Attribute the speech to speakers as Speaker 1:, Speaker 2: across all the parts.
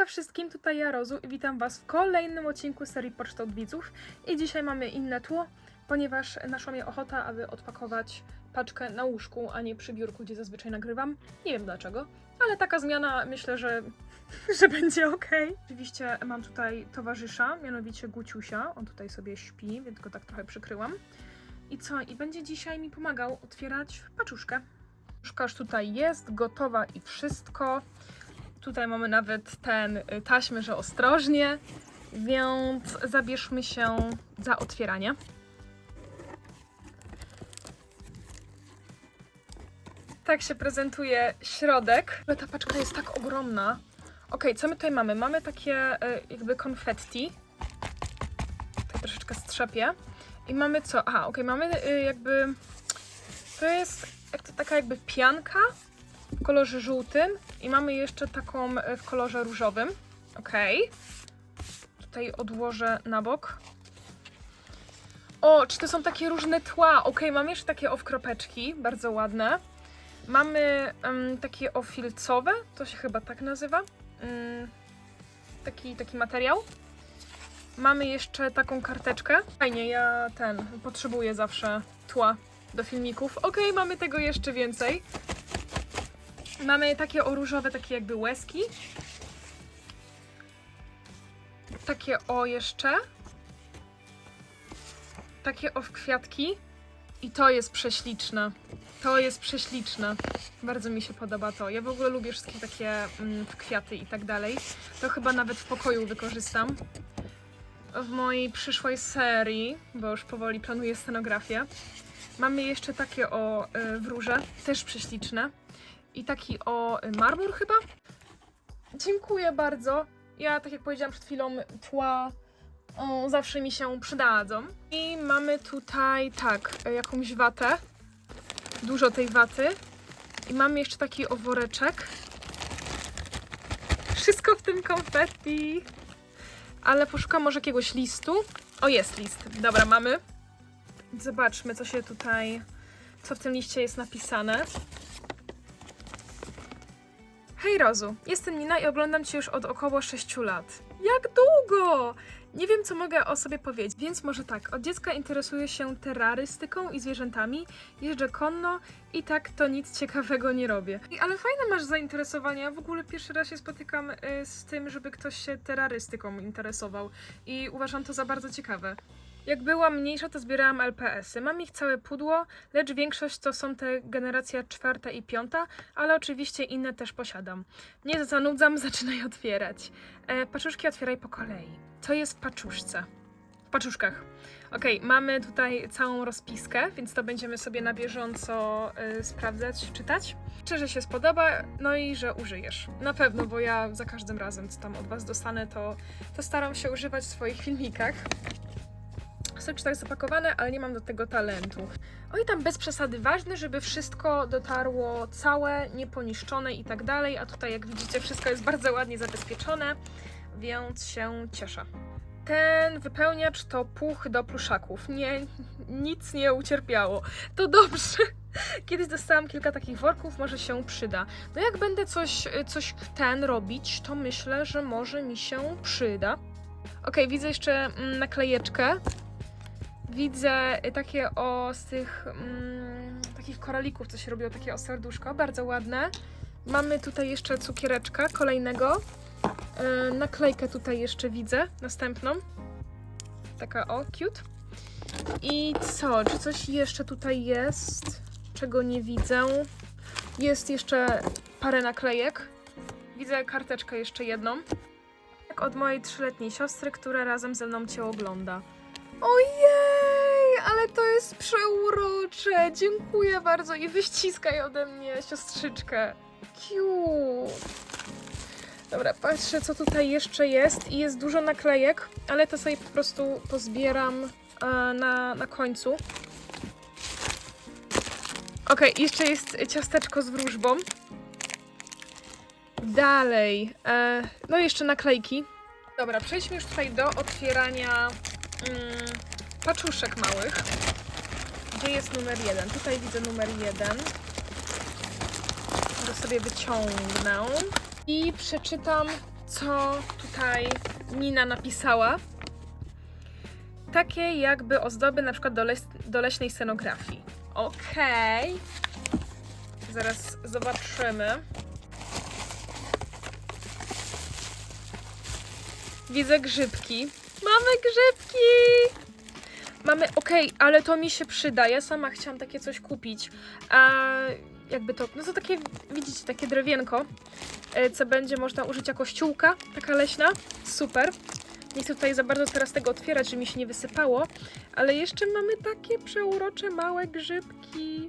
Speaker 1: Hejka wszystkim, tutaj ja Rozu i witam Was w kolejnym odcinku serii Poczta od Widzów. I dzisiaj mamy inne tło, ponieważ naszła mnie ochota, aby odpakować paczkę na łóżku, a nie przy biurku, gdzie zazwyczaj nagrywam. Nie wiem dlaczego, ale taka zmiana myślę, że, że będzie ok. Oczywiście mam tutaj towarzysza, mianowicie Guciusia. On tutaj sobie śpi, więc go tak trochę przykryłam. I co? I będzie dzisiaj mi pomagał otwierać paczuszkę. Paczuszka już tutaj jest, gotowa i wszystko. Tutaj mamy nawet ten y, taśmy, że ostrożnie, więc zabierzmy się za otwieranie. Tak się prezentuje środek. Ale ta paczka jest tak ogromna. Ok, co my tutaj mamy? Mamy takie y, jakby konfetti. Tak troszeczkę strzepie. I mamy co? Aha, ok, mamy y, jakby... To jest jak to taka jakby pianka w kolorze żółtym i mamy jeszcze taką e, w kolorze różowym. Ok. Tutaj odłożę na bok. O, czy to są takie różne tła? Ok, mamy jeszcze takie owkropeczki, bardzo ładne. Mamy em, takie ofilcowe, to się chyba tak nazywa. Mm, taki, taki materiał. Mamy jeszcze taką karteczkę. Fajnie, ja ten potrzebuję zawsze tła do filmików. Ok, mamy tego jeszcze więcej. Mamy takie o różowe, takie jakby łezki. Takie o jeszcze. Takie o w kwiatki. I to jest prześliczne. To jest prześliczne. Bardzo mi się podoba to. Ja w ogóle lubię wszystkie takie mm, kwiaty i tak dalej. To chyba nawet w pokoju wykorzystam. W mojej przyszłej serii, bo już powoli planuję scenografię. Mamy jeszcze takie o y, wróże, też prześliczne. I taki o marmur chyba. Dziękuję bardzo. Ja, tak jak powiedziałam przed chwilą, tła o, zawsze mi się przydadzą. I mamy tutaj, tak, jakąś watę. Dużo tej waty. I mamy jeszcze taki oworeczek. Wszystko w tym konfetti. Ale poszukam może jakiegoś listu. O, jest list. Dobra, mamy. Zobaczmy, co się tutaj, co w tym liście jest napisane. Hej Rozu, jestem Nina i oglądam Cię już od około 6 lat. Jak długo? Nie wiem, co mogę o sobie powiedzieć, więc może tak. Od dziecka interesuję się terrorystyką i zwierzętami, jeżdżę konno i tak to nic ciekawego nie robię. Ale fajne masz zainteresowania. W ogóle pierwszy raz się spotykam y, z tym, żeby ktoś się terrorystyką interesował i uważam to za bardzo ciekawe. Jak byłam mniejsza, to zbierałam LPS-y. Mam ich całe pudło, lecz większość to są te generacja czwarta i piąta, ale oczywiście inne też posiadam. Nie zanudzam, zaczynaj otwierać. E, paczuszki otwieraj po kolei. Co jest w paczuszce? W paczuszkach. Okej, mamy tutaj całą rozpiskę, więc to będziemy sobie na bieżąco y, sprawdzać, czytać. Czy że się spodoba, no i że użyjesz. Na pewno, bo ja za każdym razem, co tam od Was dostanę, to, to staram się używać w swoich filmikach. Są tak zapakowane, ale nie mam do tego talentu. Oj, tam bez przesady ważne, żeby wszystko dotarło całe, nieponiszczone i tak dalej. A tutaj, jak widzicie, wszystko jest bardzo ładnie zabezpieczone, więc się cieszę. Ten wypełniacz to puch do pluszaków. Nie, nic nie ucierpiało. To dobrze. Kiedyś dostałam kilka takich worków, może się przyda. No jak będę coś, coś ten robić, to myślę, że może mi się przyda. Okej, widzę jeszcze mm, naklejeczkę. Widzę takie o z tych mm, takich koralików, co się robiło, takie o serduszko, bardzo ładne. Mamy tutaj jeszcze cukiereczka kolejnego. Yy, naklejkę tutaj jeszcze widzę, następną. Taka o, cute. I co, czy coś jeszcze tutaj jest, czego nie widzę? Jest jeszcze parę naklejek. Widzę karteczkę jeszcze jedną. Tak od mojej trzyletniej siostry, która razem ze mną cię ogląda. Ojej, ale to jest przeurocze. Dziękuję bardzo i wyściskaj ode mnie siostrzyczkę. Cute. Dobra, patrzę co tutaj jeszcze jest i jest dużo naklejek, ale to sobie po prostu pozbieram e, na, na końcu. Okej, jeszcze jest ciasteczko z wróżbą. Dalej, e, no jeszcze naklejki. Dobra, przejdźmy już tutaj do otwierania mm, paczuszek małych. Gdzie jest numer jeden? Tutaj widzę numer jeden. To sobie wyciągnę i przeczytam, co tutaj Nina napisała. Takie jakby ozdoby na przykład do, les- do leśnej scenografii. Okej. Zaraz zobaczymy. Widzę grzybki. Mamy grzybki! Mamy, okej, ale to mi się przyda. Ja sama chciałam takie coś kupić. A jakby to, no to takie, widzicie, takie drewienko, e, co będzie można użyć jako ściółka, taka leśna. Super. Nie chcę tutaj za bardzo teraz tego otwierać, żeby mi się nie wysypało, ale jeszcze mamy takie przeurocze małe grzybki.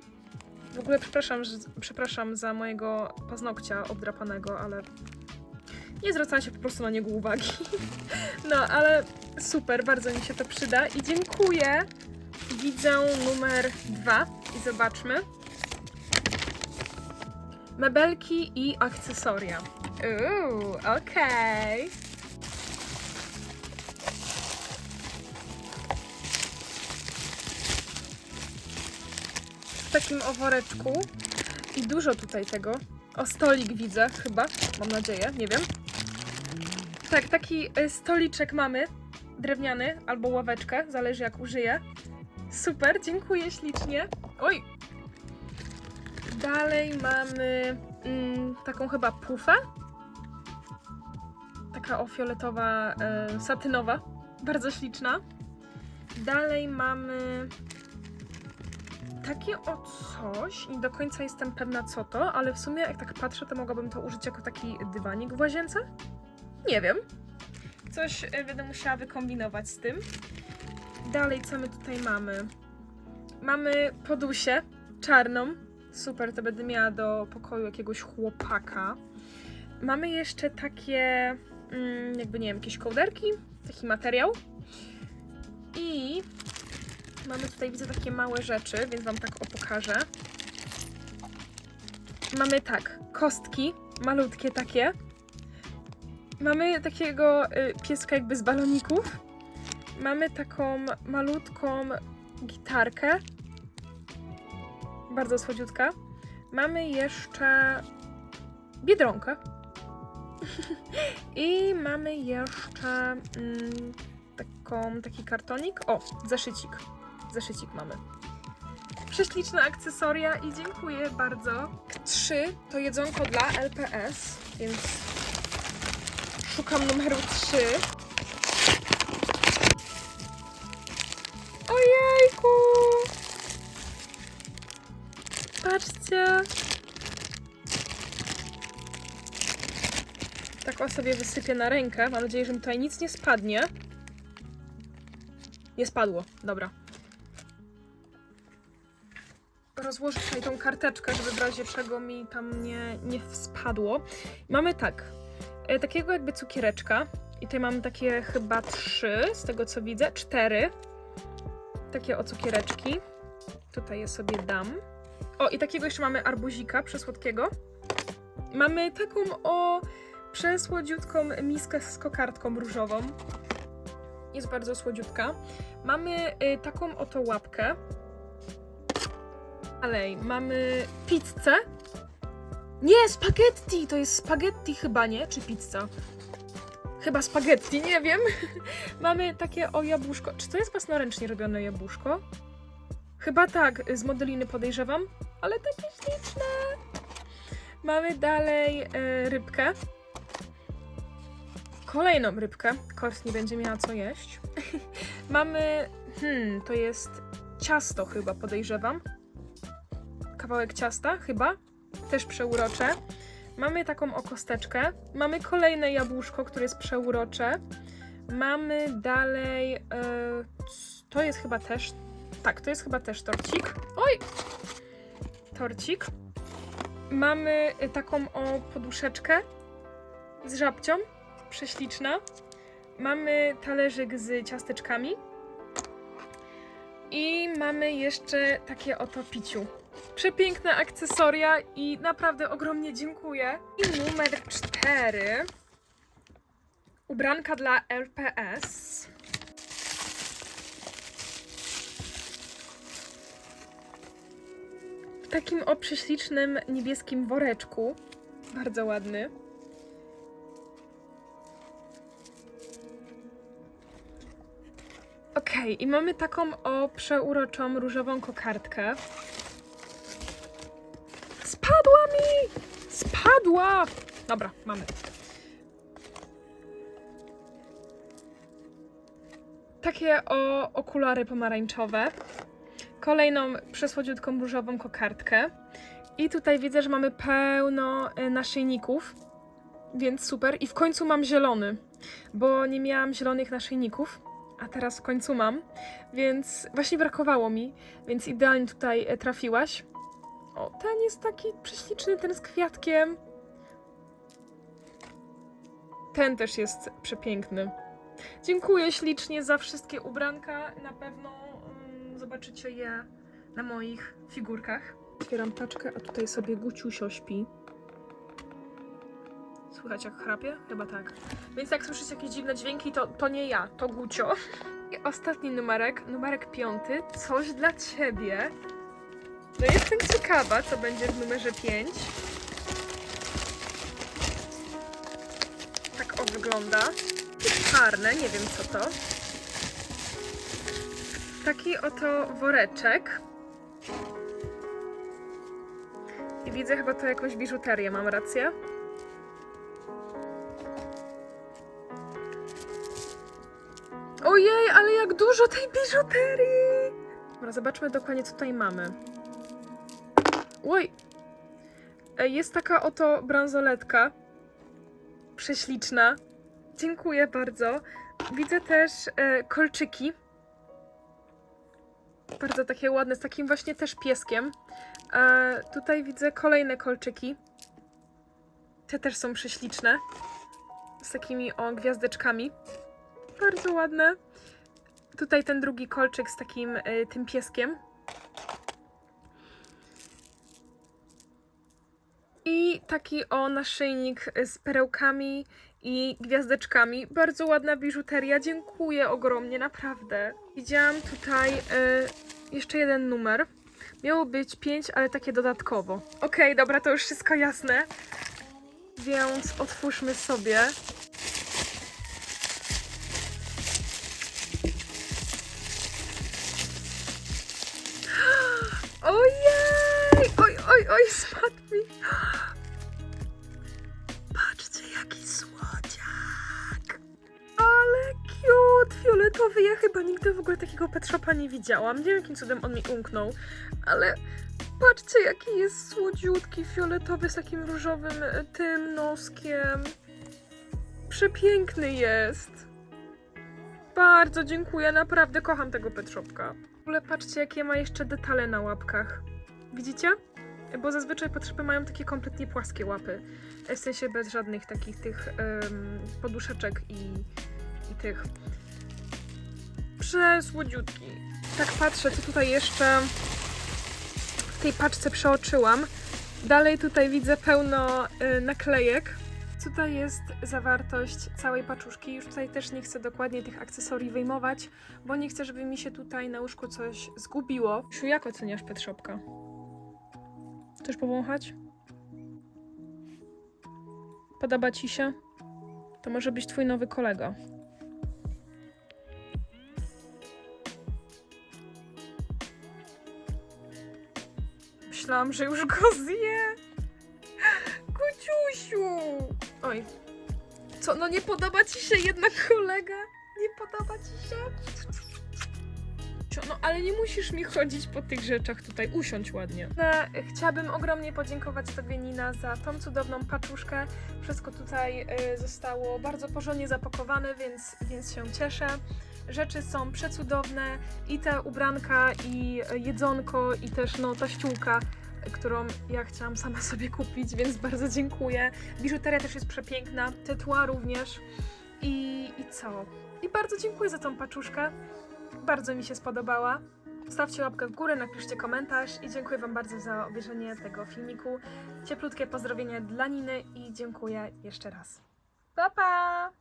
Speaker 1: W ogóle przepraszam, przepraszam za mojego paznokcia obdrapanego, ale nie zwracałam się po prostu na niego uwagi. No, ale super, bardzo mi się to przyda i dziękuję. Widzę numer dwa i zobaczmy. Mebelki i akcesoria. Uuu, okej. W takim oworeczku i dużo tutaj tego. O, stolik widzę chyba, mam nadzieję, nie wiem. Tak, taki y, stoliczek mamy, drewniany albo ławeczkę, zależy jak użyję. Super, dziękuję ślicznie. Oj! Dalej mamy mm, taką chyba pufę. Taka o fioletowa, e, satynowa, bardzo śliczna. Dalej mamy takie o coś, nie do końca jestem pewna co to, ale w sumie jak tak patrzę, to mogłabym to użyć jako taki dywanik w łazience. Nie wiem. Coś e, będę musiała wykombinować z tym. Dalej, co my tutaj mamy? Mamy podusię czarną. Super, to będę miała do pokoju jakiegoś chłopaka. Mamy jeszcze takie, mm, jakby nie wiem, jakieś kołderki, taki materiał. I mamy tutaj, widzę takie małe rzeczy, więc Wam tak o pokażę. Mamy tak, kostki, malutkie takie. Mamy takiego y, pieska jakby z baloników. Mamy taką malutką gitarkę. Bardzo słodziutka. Mamy jeszcze biedronkę. I mamy jeszcze mm, taką, taki kartonik. O, zeszycik. Zeszycik mamy. Prześliczne akcesoria i dziękuję bardzo. Trzy to jedzonko dla LPS, więc szukam numeru 3. Ojejku! Patrzcie! Tak o sobie wysypię na rękę. Mam nadzieję, że mi tutaj nic nie spadnie. Nie spadło, dobra. Rozłożę tutaj tą karteczkę, żeby w razie czego mi tam nie, nie spadło. Mamy tak, takiego jakby cukiereczka. I tutaj mamy takie chyba trzy, z tego co widzę, cztery. Takie o cukiereczki. Tutaj je sobie dam. O, i takiego jeszcze mamy arbuzika przesłodkiego. Mamy taką o przesłodziutką miskę z kokardką różową. Jest bardzo słodziutka. Mamy y, taką oto łapkę. Dalej, mamy pizzę. Nie, spaghetti! To jest spaghetti chyba, nie? Czy pizza? Chyba spaghetti, nie wiem. mamy takie o jabłuszko. Czy to jest własnoręcznie robione jabłuszko? Chyba tak, z modeliny podejrzewam, ale takie śliczne. Mamy dalej e, rybkę. Kolejną rybkę. Kors nie będzie miała co jeść. Mamy, hmm, to jest ciasto chyba, podejrzewam. Kawałek ciasta chyba. Też przeurocze. Mamy taką okosteczkę. Mamy kolejne jabłuszko, które jest przeurocze. Mamy dalej, e, to jest chyba też, tak, to jest chyba też torcik. Oj! Torcik. Mamy y, taką o poduszeczkę z żabcią, prześliczna. Mamy talerzyk z ciasteczkami. I mamy jeszcze takie oto piciu. Przepiękne akcesoria i naprawdę ogromnie dziękuję. I numer 4. Ubranka dla LPS w takim o prześlicznym niebieskim woreczku. Bardzo ładny. Ok, i mamy taką o przeuroczą różową kokardkę. Spadła! Dobra, mamy. Takie o okulary pomarańczowe. Kolejną przesłodziutką różową kokardkę. I tutaj widzę, że mamy pełno e, naszyjników, więc super. I w końcu mam zielony, bo nie miałam zielonych naszyjników, a teraz w końcu mam, więc właśnie brakowało mi, więc idealnie tutaj e, trafiłaś. O, ten jest taki prześliczny, ten z kwiatkiem. Ten też jest przepiękny. Dziękuję ślicznie za wszystkie ubranka. Na pewno mm, zobaczycie je na moich figurkach. Otwieram paczkę, a tutaj sobie Guciusio śpi. Słychać jak chrapie? Chyba tak. Więc jak słyszycie jakieś dziwne dźwięki, to, to nie ja, to Gucio. I ostatni numerek, numerek piąty. Coś dla ciebie. No jestem ciekawa, co będzie w numerze 5. wygląda. Czarne, nie wiem co to. Taki oto woreczek. I widzę chyba to jakąś biżuterię, mam rację? Ojej, ale jak dużo tej biżuterii! Dobra, zobaczmy dokładnie, co tutaj mamy. Oj! Jest taka oto bransoletka. Prześliczna. Dziękuję bardzo. Widzę też e, kolczyki. Bardzo takie ładne, z takim właśnie też pieskiem. E, tutaj widzę kolejne kolczyki. Te też są prześliczne. Z takimi o gwiazdeczkami. Bardzo ładne. Tutaj ten drugi kolczyk z takim e, tym pieskiem. I taki o naszyjnik z perełkami i gwiazdeczkami. Bardzo ładna biżuteria. Dziękuję ogromnie, naprawdę. Widziałam tutaj e, jeszcze jeden numer. Miało być pięć, ale takie dodatkowo. Okej, dobra, to już wszystko jasne. Więc otwórzmy sobie. Fioletowy. Ja chyba nigdy w ogóle takiego pet shopa nie widziałam. Nie wiem, jakim cudem on mi umknął, ale patrzcie, jaki jest słodziutki, fioletowy z takim różowym e, tym noskiem. Przepiękny jest. Bardzo dziękuję, naprawdę kocham tego pet shopka. W ogóle patrzcie, jakie ma jeszcze detale na łapkach. Widzicie? Bo zazwyczaj potrzeby mają takie kompletnie płaskie łapy. W sensie bez żadnych takich tych em, poduszeczek i, i tych. Przesłodziutki. Tak patrzę, co tutaj jeszcze w tej paczce przeoczyłam. Dalej tutaj widzę pełno y, naklejek. Tutaj jest zawartość całej paczuszki. Już tutaj też nie chcę dokładnie tych akcesorii wyjmować, bo nie chcę, żeby mi się tutaj na łóżku coś zgubiło. Szu, jak oceniasz Pet Shopka? Chcesz powąchać? Podoba ci się? To może być twój nowy kolega. Myślałam, że już go zje. Kociusiu! Oj. Co, no nie podoba ci się jednak kolega? Nie podoba ci się? No ale nie musisz mi chodzić po tych rzeczach tutaj, usiądź ładnie. Na, chciałabym ogromnie podziękować Tobie Nina za tą cudowną paczuszkę. Wszystko tutaj y, zostało bardzo porządnie zapakowane, więc, więc się cieszę. Rzeczy są przecudowne i te ubranka, i y, jedzonko, i też no ta ściółka, którą ja chciałam sama sobie kupić, więc bardzo dziękuję. Biżuteria też jest przepiękna, te tła również. I, I co? I bardzo dziękuję za tą paczuszkę. Bardzo mi się spodobała. Stawcie łapkę w górę, napiszcie komentarz i dziękuję Wam bardzo za obejrzenie tego filmiku. Cieplutkie pozdrowienia dla Niny i dziękuję jeszcze raz. Pa, pa!